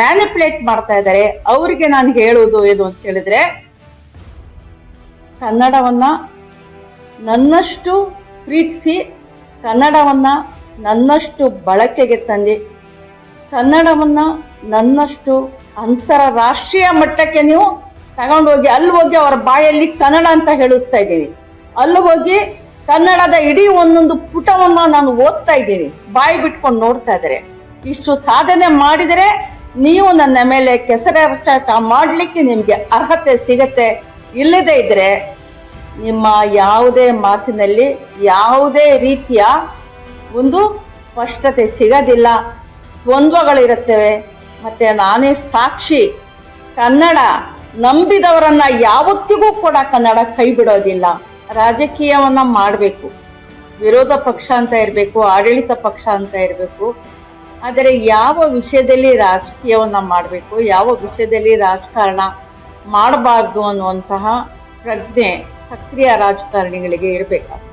Manipulate ಮಾಡ್ತಾ ಇದ್ದಾರೆ. ಅವರಿಗೆ ನಾನು ಹೇಳುವುದು ಏನು ಅಂತ ಹೇಳಿದ್ರೆ, ಕನ್ನಡವನ್ನ ನನ್ನಷ್ಟು ಪ್ರೀತಿಸಿ, ಕನ್ನಡವನ್ನ ನನ್ನಷ್ಟು ಬಳಕೆಗೆ ತಂದು, ಕನ್ನಡವನ್ನ ನನ್ನಷ್ಟು ಅಂತಾರಾಷ್ಟ್ರೀಯ ಮಟ್ಟಕ್ಕೆ ನೀವು ತಗೊಂಡೋಗಿ, ಅಲ್ಲಿ ಹೋಗಿ ಅವರ ಬಾಯಲ್ಲಿ ಕನ್ನಡ ಅಂತ ಹೇಳಿಸ್ತಾ ಇದ್ದೀನಿ ಅಲ್ಲಿ ಹೋಗಿ ಕನ್ನಡದ ಇಡೀ ಒಂದೊಂದು ಪುಟವನ್ನ ನಾನು ಓದ್ತಾ ಇದ್ದೀನಿ ಬಾಯಿ ಬಿಟ್ಕೊಂಡು ನೋಡ್ತಾ ಇದ್ದಾರೆ. ಇಷ್ಟು ಸಾಧನೆ ಮಾಡಿದರೆ ನೀವು ನನ್ನ ಮೇಲೆ ಕೆಸರಾಟ ಮಾಡಲಿಕ್ಕೆ ನಿಮಗೆ ಅರ್ಹತೆ ಸಿಗತ್ತೆ, ಇಲ್ಲದೆ ಇದ್ರೆ ನಿಮ್ಮ ಯಾವುದೇ ಮಾತಿನಲ್ಲಿ ಯಾವುದೇ ರೀತಿಯ ಒಂದು ಸ್ಪಷ್ಟತೆ ಸಿಗೋದಿಲ್ಲ. ದ್ವಂದ್ವಗಳಿರುತ್ತವೆ. ಮತ್ತು ನಾನೇ ಸಾಕ್ಷಿ. ಕನ್ನಡ ನಂಬಿದವರನ್ನ ಯಾವತ್ತಿಗೂ ಕೂಡ ಕನ್ನಡ ಕೈ ಬಿಡೋದಿಲ್ಲ. ರಾಜಕೀಯವನ್ನ ಮಾಡಬೇಕು. ವಿರೋಧ ಪಕ್ಷ ಅಂತ ಇರಬೇಕು, ಆಡಳಿತ ಪಕ್ಷ ಅಂತ ಇರಬೇಕು. ಆದರೆ ಯಾವ ವಿಷಯದಲ್ಲಿ ರಾಜಕೀಯವನ್ನು ಮಾಡಬೇಕು ಯಾವ ವಿಷಯದಲ್ಲಿ ರಾಜಕಾರಣ ಮಾಡಬಾರ್ದು ಅನ್ನುವಂತಹ ಪ್ರಜ್ಞೆ ಸಕ್ರಿಯ ರಾಜಕಾರಣಿಗಳಿಗೆ ಇರಬೇಕು